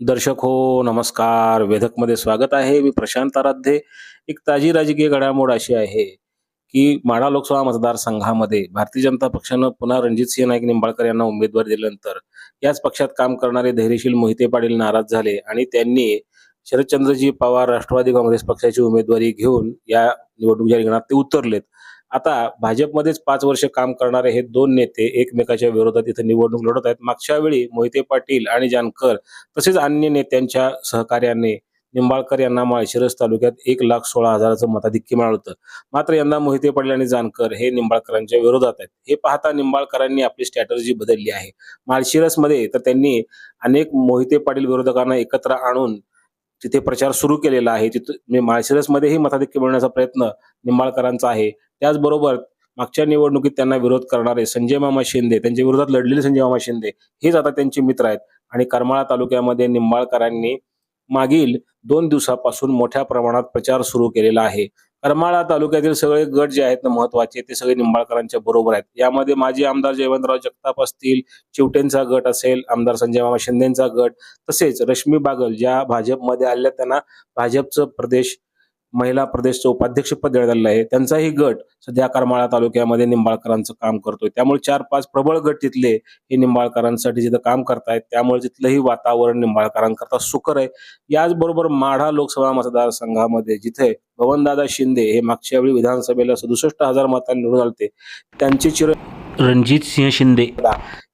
दर्शक हो नमस्कार. वेधकमध्ये स्वागत आहे. मी प्रशांत आराध्ये. एक ताजी राजकीय घडामोड अशी आहे की माढा लोकसभा मतदारसंघामध्ये भारतीय जनता पक्षानं पुन्हा रणजितसिंह नाईक निंबाळकर यांना उमेदवारी दिल्यानंतर याच पक्षात काम करणारे धैर्यशील मोहिते पाटील नाराज झाले आणि त्यांनी शरदचंद्रजी पवार राष्ट्रवादी काँग्रेस पक्षाची उमेदवारी घेऊन या निवडणुकीच्या रिंगणात ते उतरलेत. आता भाजपमध्येच पाच वर्ष काम करणारे हे दोन नेते एकमेकाच्या विरोधात इथं निवडणूक लढत आहेत. मागच्या वेळी मोहिते पाटील आणि जानकर तसेच अन्य नेत्यांच्या सहकार्याने निंबाळकर यांना माळशिरस तालुक्यात एक लाख सोळा हजाराचं मताधिक्य मिळालं होतं. मात्र यंदा मोहिते पाटील आणि जानकर हे निंबाळकरांच्या विरोधात आहेत. हे पाहता निंबाळकरांनी आपली स्ट्रॅटर्जी बदलली आहे. माळशिरसमध्ये तर त्यांनी अनेक मोहिते पाटील विरोधकांना एकत्र आणून तिथे प्रचार सुरू केलेला आहे तिथे म्हणजे माळशिरसमध्येही मताधिक्य मिळवण्याचा प्रयत्न निंबाळकरांचा आहे. त्याचबरोबर मागच्या निवडणुकीत त्यांना विरोध करणारे संजय मामा शिंदे त्यांच्या विरोधात लढलेले संजय मामा शिंदे हेच आता त्यांचे मित्र आहेत. आणि करमाळा तालुक्यामध्ये निंबाळकरांनी मागील दोन दिवसापासून मोठ्या प्रमाणात प्रचार सुरू केलेला आहे. करमाळा तालुक्यातील सगळे गट जे आहेत ना महत्त्वाचे ते सगळे निंबाळकरांच्या बरोबर आहेत. यामध्ये माजी आमदार जयवंतराव जगताप असतील चिवटेंचा गट असेल आमदार संजय मामा शिंदेचा गट तसेच रश्मी बागल ज्या भाजपमध्ये आल्या त्यांना भाजपचं प्रदेश महिला प्रदेशचं उपाध्यक्षपद देण्यात आलेलं आहे. त्यांचाही गट सध्या करमाळा तालुक्यामध्ये निंबाळकरांचं काम करतोय. त्यामुळे चार पाच प्रबळ गट तिथले हे निंबाळकरांसाठी जिथं काम करतायत त्यामुळे तिथलंही वातावरण निंबाळकरांकरता सुकर आहे. याचबरोबर माढा लोकसभा मतदारसंघामध्ये जिथे भवनदादा शिंदे हे मागच्या वेळी विधानसभेला सदुसष्ट हजार मतांनी निवडून आले त्यांचे चिर रणजित सिंह शिंदे.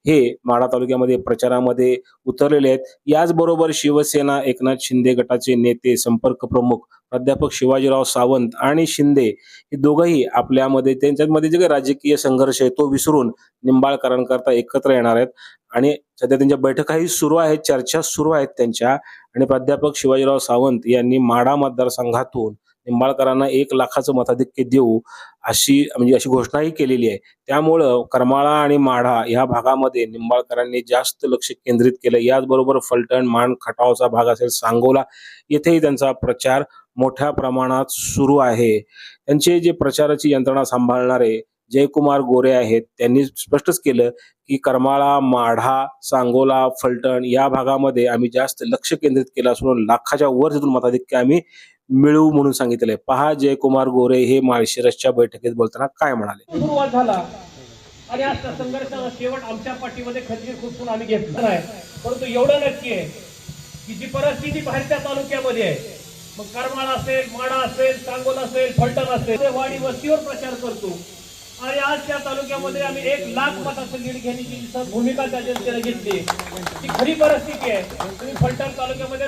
हे माढा तालुक्यामध्ये प्रचारामध्ये उतरलेले आहेत. याचबरोबर शिवसेना एकनाथ शिंदे गटाचे नेते संपर्क प्रमुख प्राध्यापक शिवाजीराव सावंत आणि शिंदे हे दोघंही आपल्यामध्ये त्यांच्यामध्ये जे काही राजकीय संघर्ष आहे तो विसरून निंबाळकरांकरता एकत्र येणार आहेत. आणि सध्या त्यांच्या बैठकाही सुरू आहेत चर्चा सुरू आहेत त्यांच्या. आणि प्राध्यापक शिवाजीराव सावंत यांनी माढा मतदारसंघातून निंबाळकरांना एक लाखाचं मताधिक्य देऊ अशी म्हणजे अशी घोषणाही केलेली आहे. त्यामुळं करमाळा आणि माढा या भागामध्ये निंबाळकरांनी जास्त लक्ष केंद्रित केलं. याचबरोबर फलटण मान खटावचा भाग असेल सांगोला येथेही त्यांचा प्रचार मोठ्या प्रमाणात सुरू आहे. त्यांचे जे प्रचाराची यंत्रणा सांभाळणारे जयकुमार गोरे आहेत. त्यांनी स्पष्टच केलं की करमाळा माढा सांगोला फलटण या भागामध्ये आम्ही जास्त लक्ष केंद्रित केलं असून लाखाच्या वर तिथून मताधिक्य आम्ही मिळवू म्हणून सांगितलंय पहा जयकुमार गोरे हे माळशिरसच्या बैठकीत बोलताना काय म्हणाले? आणि आज त्या संघर्षाचा शेवट आमच्या पाठीमध्ये खंजीर खुसून आम्ही घेतला नाही. परंतु एवढं नक्की आहे की जी परिस्थिती बाहेरच्या तालुक्यामध्ये आहे मग करमाळा असेल माडा असेल सांगोल असेल फलटण असेल वाडी वस्तीवर प्रचार करतो. आणि आज त्या तालुक्यामध्ये आम्ही एक लाख मताचं लीड घेण्याची भूमिका त्या जनतेने घेतली ती खरी परिस्थिती आहे. तुम्ही फलटण तालुक्यामध्ये